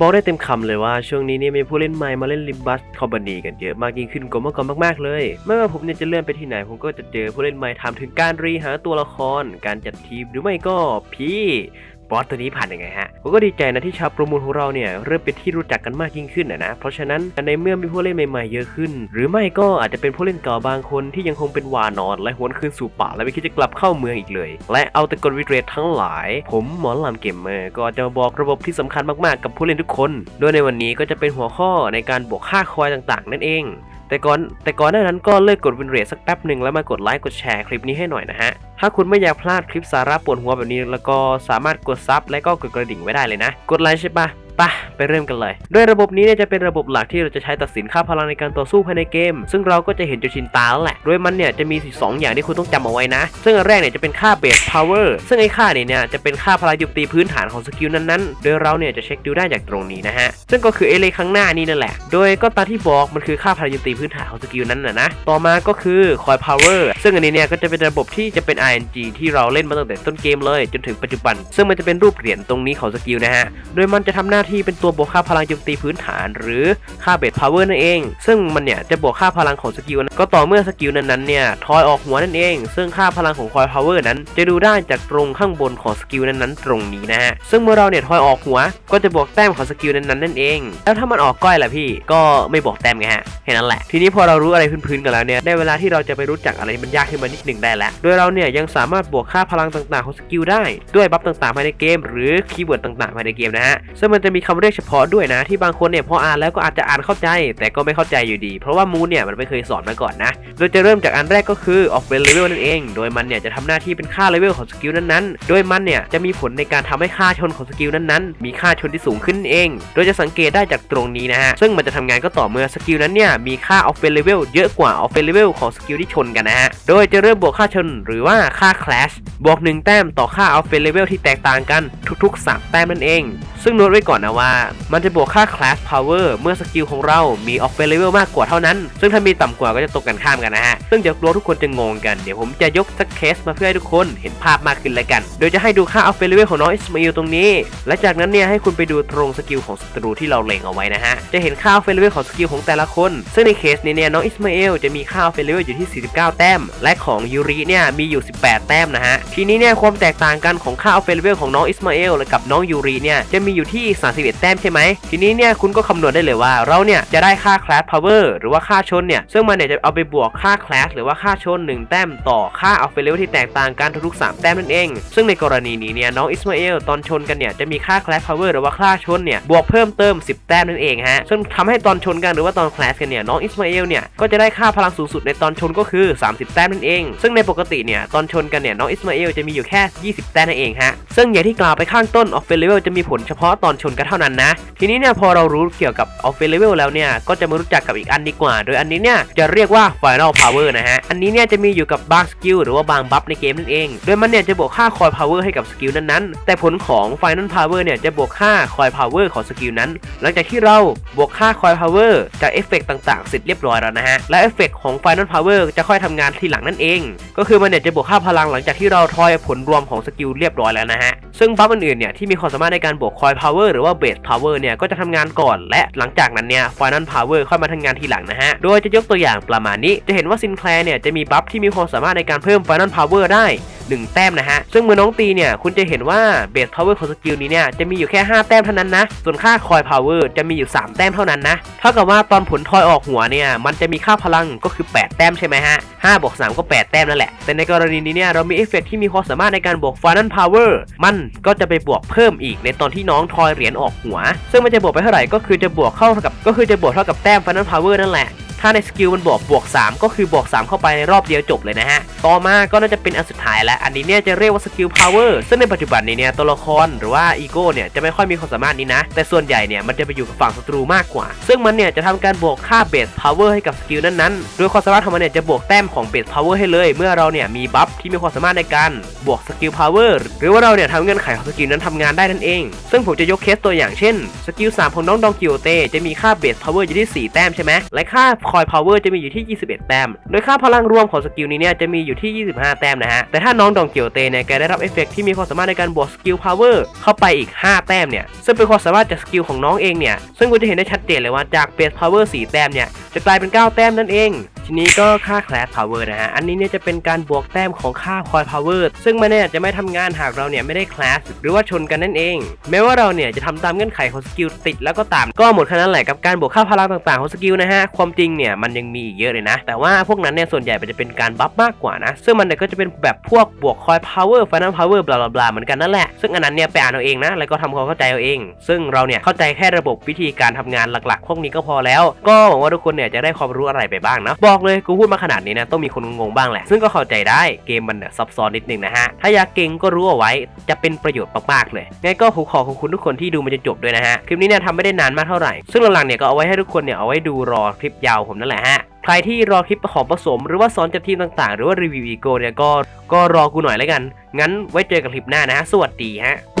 บอกได้เต็มคำเลยว่าช่วงนี้เนี่ยมีผู้เล่นใหม่มาเล่นลิมบัสคอมบานีกันเยอะมากยิ่งขึ้นกว่าเมื่อก่อนมากๆเลย ไม่ว่าผมเนี่ยจะเลื่อนไปที่ไหนผมก็จะเจอผู้เล่นใหม่ถามถึงการรีหาตัวละคร การจัดทีมหรือไม่ก็พี่ บอสตัวนี้ผ่านยังไงฮะผมก็ดีใจนะที่ชาวประมูลของเราเนี่ยเริ่มเป็นที่รู้จักกันมากยิ่งขึ้นนะนะเพราะฉะนั้นในเมื่อมีผู้เล่นใหม่ๆเยอะขึ้น หรือไม่ก็อาจจะเป็นผู้เล่นเก่าบางคนที่ยังคงเป็นวานอน และหวนคืนสู่ป่าและไม่คิดจะกลับเข้าเมืองอีกเลย และเอาแต่กดวิเรททั้งหลาย ผมหมอลำเกมเมอร์ก็จะมาบอกระบบที่สำคัญมากๆกับผู้เล่นทุกคน โดยในวันนี้ก็จะเป็นหัวข้อในการบวกค่าคอยต่างๆ นั่นเอง แต่ก่อนแต่ก่อนหน้านั้นก็เลิกกดวินเรทสักแป๊บหนึ่งแล้วมากดไลค์กดแชร์คลิปนี้ให้หน่อยนะฮะ ถ้าคุณไม่อยากพลาดคลิปสาระปวดหัวแบบนี้ แล้วก็สามารถกดซับและก็กดกระดิ่งไว้ได้เลยนะ กดไลค์ใช่ปะ ปะไปเริ่มกันเลยโดยระบบนี้เนี่ยจะเป็นระบบหลักที่เราจะใช้ตัดสินค่าพลังในการต่อสู้ภายในเกม ซึ่งเราก็จะเห็นจนชินตาแล้วแหละ โดยมันเนี่ยจะมีสองอย่างที่คุณต้องจำเอาไว้นะ ซึ่งอันแรกเนี่ยจะเป็นค่าเบสพาวเวอร์ซึ่งไอ้ค่าเนี่ยเนี่ยจะเป็นค่าพลังโจมตีพื้นฐานของสกิลนั้นๆ โดยเราเนี่ยจะเช็คดูได้จากตรงนี้นะฮะ ซึ่งก็คือไอ้เลขข้างหน้านี่นั่นแหละ โดยก็ตามที่บอกมันคือค่าพลังโจมตีพื้นฐานของสกิลนั้นนะนะ ต่อมาก็คือคอยพาวเวอร์ซึ่งอันนี้เนี่ยก็จะเป็นระบบที่จะเป็น RNG ที่เราเล่นมาตั้งแต่ต้นเกมเลย จนถึงปัจจุบัน ซึ่งมันจะเป็นรูปเหรียญตรงนี้ของสกิลนะฮะ โดยมันจะทำหน้าที่เป็นตัวบวกค่าพลังโจมตีพื้นฐาน หรือค่าเบสพาวเวอร์นั่นเอง ซึ่งมันเนี่ยจะบวกค่าพลังของสกิลก็ต่อเมื่อสกิลนั้นๆเนี่ยทอยออกหัวนั่นเอง ซึ่งค่าพลังของคอยพาวเวอร์นั้น จะดูได้จากตรงข้างบนของสกิลนั้นๆ ตรงนี้นะฮะซึ่งเมื่อเราเนี่ยทอยออกหัว ก็จะบวกแต้มของสกิลนั้นๆนั่นเอง แล้วถ้ามันออกก้อยล่ะพี่ก็ไม่บอกแต้มไงฮะแค่นั้นแหละ ทีนี้พอเรารู้อะไรพื้นๆกันแล้วเนี่ยได้เวลาที่เราจะไปรู้จักอะไรมันยากขึ้นมานิดหนึ่งได้แล้ว โดยเราเนี่ยยังสามารถบวกค่าพลังต่างๆของสกิลได้ด้วยบัฟต่างๆภายในเกม หรือคีย์เวิร์ดต่างๆภายในเกมนะฮะซึ่งมันจะมีคำเรียกเฉพาะด้วยนะ ที่บางคนเนี่ยพออ่านแล้วก็อาจจะอ่านเข้าใจ แต่ก็ไม่เข้าใจอยู่ดี เพราะว่ามูนเนี่ยมันไม่เคยสอนมาก่อนนะ โดยจะเริ่มจากอันแรกก็คือออกเป็นเลเวลนั่นเอง โดยมันเนี่ยจะทำหน้าที่เป็นค่าเลเวลของสกิลนั้นๆ โดยมันเนี่ยจะมีผลในการทำให้ค่าชนของสกิลนั้นๆ มีค่าชนที่สูงขึ้นเอง โดยจะสังเกตได้จากตรงนี้นะฮะ ซึ่งมันจะทำงานก็ต่อเมื่อสกิลนั้นเนี่ยมีค่าออฟเฟนเลเวลเยอะกว่าออฟเฟนเลเวลของสกิลที่ชนกันนะฮะ โดยจะเริ่มบวกค่าชนหรือว่าค่า clash บวก1แต้มต่อค่าออฟเฟนเลเวลที่แตกต่างกันทุกๆ3แต้มนั่นเอง ซึ่งโน้ตไว้ก่อนนะว่า มันจะบวกค่า class power เมื่อสกิลของเรา มี off f level มากกว่าเท่านั้น ซึ่งถ้ามีต่ำกว่าก็จะตกกันข้ามกันนะฮะ ซึ่งเดี๋ยวกลัวทุกคนจะงงกัน เดี๋ยวผมจะยกสักเคสมาเพื่อให้ทุกคนเห็นภาพมากขึ้นเลยกัน โดยจะให้ดูค่า off level ของน้องอิสมาอิลตรงนี้ และจากนั้นเนี่ยให้คุณไปดูตรงสกิลของศัตรูที่เราเล็งเอาไว้นะฮะ จะเห็นค่า off level ของสกิลของแต่ละคน ซึ่งในเคสนี้เนี่ยน้องอิสมาอิลจะมีค่า off level อยู่ที่ 49 แต้ม และของยูริเนี่ยมีอยู่ 18 แต้มนะฮะ ทีนี้เนี่ยความแตกต่างกันของค่า off level ของน้องอิสมาอิลและกับน้องยูริเนี่ยจะมีอยู่ที่31 แต้มใช่ไหมทีนี้เนี่ยคุณก็คำนวณได้เลยว่าเราเนี่ยจะได้ค่า class power หรือว่าค่าชนเนี่ยซึ่งมันเนี่ยจะเอาไปบวกค่า class หรือว่าค่าชน 1 แต้มต่อค่า off level ที่แตกต่างกันทุกๆ3แต้มนั่นเอง ซึ่งในกรณีนี้เนี่ยน้องอิสมาเอลตอนชนกันเนี่ยจะมีค่า class power หรือว่าค่าชนเนี่ยบวกเพิ่มเติม 10 แต้มนั่นเองฮะซึ่งทำให้ตอนชนกันหรือว่าตอน class กันเนี่ยน้องอิสมาเอลเนี่ยก็จะได้ค่าพลังสูงสุดในตอนชนก็คือ 30 แต้มนั่นเอง ซึ่งในปกติเนี่ยตอนชนกันเนี่ยน้องอิสมาเอลจะมีอยู่แค่ 20 แต้มนั่นเองฮะซึ่งอย่างที่กล่าวไปข้างต้น off level จะมีผลเฉพาะตอนชนกันเท่านั้นนะ ทีนี้เนี่ยพอเรารู้เกี่ยวกับ off level แล้วเนี่ยก็จะมารู้จักกับอีกอันดีกว่า โดยอันนี้เนี่ยจะเรียกว่า final power นะฮะ อันนี้เนี่ยจะมีอยู่กับบางสกิลหรือว่าบางบัฟในเกมนั่นเอง โดยมันเนี่ยจะบวกค่า coil power ให้กับสกิลนั้นๆ แต่ผลของ final power เนี่ยจะบวกค่า coil power ของสกิลนั้น หลังจากที่เราบวกค่า coil power จากเอฟเฟกต่างๆเสร็จเรียบร้อยแล้วนะฮะ และเอฟเฟกของ final power จะค่อยทำงานทีหลังนั่นเอง ก็คือมันเนี่ยจะบวกค่าพลังหลังจากที่เราทอยผลรวมของสกิลเรียบร้อยแล้วนะฮะ ซึ่งบัฟอื่นๆเนี่ยที่มีความสามารถในการบวก coil power หรือว่า base power เนี่ยก็จะทำงานก่อน และหลังจากนั้นเนี่ย final power ค่อยมาทำงานทีหลังนะฮะ โดยจะยกตัวอย่างประมาณนี้ จะเห็นว่าซินแคลร์เนี่ยจะมีบัฟที่มีความสามารถในการเพิ่ม final power ได้ 1 แต้มนะฮะ ซึ่งเมื่อน้องตีเนี่ย คุณจะเห็นว่าเบสพาวเวอร์ของสกิลนี้เนี่ย จะมีอยู่แค่ 5 แต้มเท่านั้นนะ ส่วนค่าคอยพาวเวอร์จะมีอยู่ 3 แต้มเท่านั้นนะ เท่ากับว่าตอนผลทอยออกหัวเนี่ย มันจะมีค่าพลังก็คือ 8 แต้มใช่ไหมฮะ5บวก3ก็ 8 แต้มนั่นแหละ แต่ในกรณีนี้เนี่ย เรามีเอฟเฟกต์ที่มีความสามารถในการบวก Final Power มันก็จะไปบวกเพิ่มอีกในตอนที่น้องทอยเหรียญออกหัว ซึ่งมันจะบวกไปเท่าไหร่ก็คือจะบวกเข้ากับก็คือจะบวกเท่ากับแต้ม Final Power นั่นแหละ ถ้าในสกิลมันบวกบวก 3 ก็คือบวก 3 เข้าไปในรอบเดียวจบเลยนะฮะ ต่อมาก็น่าจะเป็นอันสุดท้ายแล้ว อันนี้เนี่ยจะเรียกว่าสกิลพาวเวอร์ซึ่งในปัจจุบันนี้เนี่ยตัวละครหรือว่าอีโก้เนี่ยจะไม่ค่อยมีความสามารถนี้นะ แต่ส่วนใหญ่เนี่ยมันจะไปอยู่กับฝั่งศัตรูมากกว่า ซึ่งมันเนี่ยจะทำการบวกค่าเบสพาวเวอร์ให้กับสกิลนั้นๆโดยความสามารถของมันเนี่ยจะบวกแต้มของเบสพาวเวอร์ให้เลย เมื่อเราเนี่ยมีบัฟที่มีความสามารถในการบวกสกิลพาวเวอร์หรือว่าเราเนี่ยทำเงื่อนไขของสกิลนั้นทำงานได้นั่นเอง ซึ่งผมจะยกเคสตัวอย่างเช่นสกิล3ของน้องดองกิโอเตจะมีค่าเบสพาวเวอร์อยู่ที่ 4 แต้มใช่ไหมและค่าคอยพาวเวอร์จะมีอยู่ที่ 21 แต้ม โดยค่าพลังรวมของสกิลนี้เนี่ยจะมีอยู่ที่ 25 แต้มนะฮะ แต่ถ้าน้องดองเกียวเตเนี่ยแกได้รับเอฟเฟกต์ที่มีความสามารถในการบวกสกิลพาวเวอร์เข้าไปอีก 5 แต้มเนี่ย ซึ่งเป็นความสามารถจากสกิลของน้องเองเนี่ย ซึ่งคุณจะเห็นได้ชัดเจนเลยว่าจากเบสพาวเวอร์4แต้มเนี่ยจะกลายเป็น 9 แต้มนั่นเอง ทีนี้ก็ค่าแคลสพาวเวอร์นะฮะ อันนี้เนี่ยจะเป็นการบวกแต้มของค่าคอยพาวเวอร์ซึ่งมันเนี่ยจะไม่ทำงานหากเราเนี่ยไม่ได้แคลสหรือว่าชนกันนั่นเอง แม้ว่าเราเนี่ยจะทำตามเงื่อนไขของสกิลติดแล้วก็ตามก็หมดแค่นั้นแหละกับการบวกค่าพลังต่างๆของสกิลนะฮะ ความจริงเนี่ยมันยังมีอีกเยอะเลยนะ แต่ว่าพวกนั้นเนี่ยส่วนใหญ่มันจะเป็นการบัฟมากกว่านะ ซึ่งมันเนี่ยก็จะเป็นแบบพวกบวกคอยพาวเวอร์ไฟนอลพาวเวอร์บลาบลาเหมือนกันนั่นแหละ ซึ่งอันนั้นเนี่ยไปอ่านเอาเองนะแล้วก็ทำความเข้าใจเอาเอง ซึ่งเราเนี่ยเข้าใจแค่ระบบวิธีการทำงานหลักๆ พวกนี้ก็พอแล้ว ก็หวังว่าทุกคนเนี่ยจะได้ความรู้อะไรไปบ้างนะบอกเลยกูพูดมาขนาดนี้นะต้องมีคนงงบ้างแหละ ซึ่งก็เข้าใจได้เกมมันเนี่ยซับซ้อนนิดนึงนะฮะ ถ้าอยากเก่งก็รู้เอาไว้จะเป็นประโยชน์มากๆเลยงั้นก็ผมขอขอบคุณทุกคนที่ดูมันจนจบด้วยนะฮะ คลิปนี้เนี่ยทำไม่ได้นานมากเท่าไหร่ ซึ่งหลังๆเนี่ยก็เอาไว้ให้ทุกคนเนี่ยเอาไว้ดูรอคลิปยาวผมนั่นแหละฮะใครที่รอคลิปของผสม หรือว่าสอนจัดทีมต่างๆ หรือว่ารีวิวอีโก้เนี่ยก็ก็รอกูหน่อยแล้วกัน งั้นไว้เจอกันคลิปหน้านะฮะสวัสดีฮะ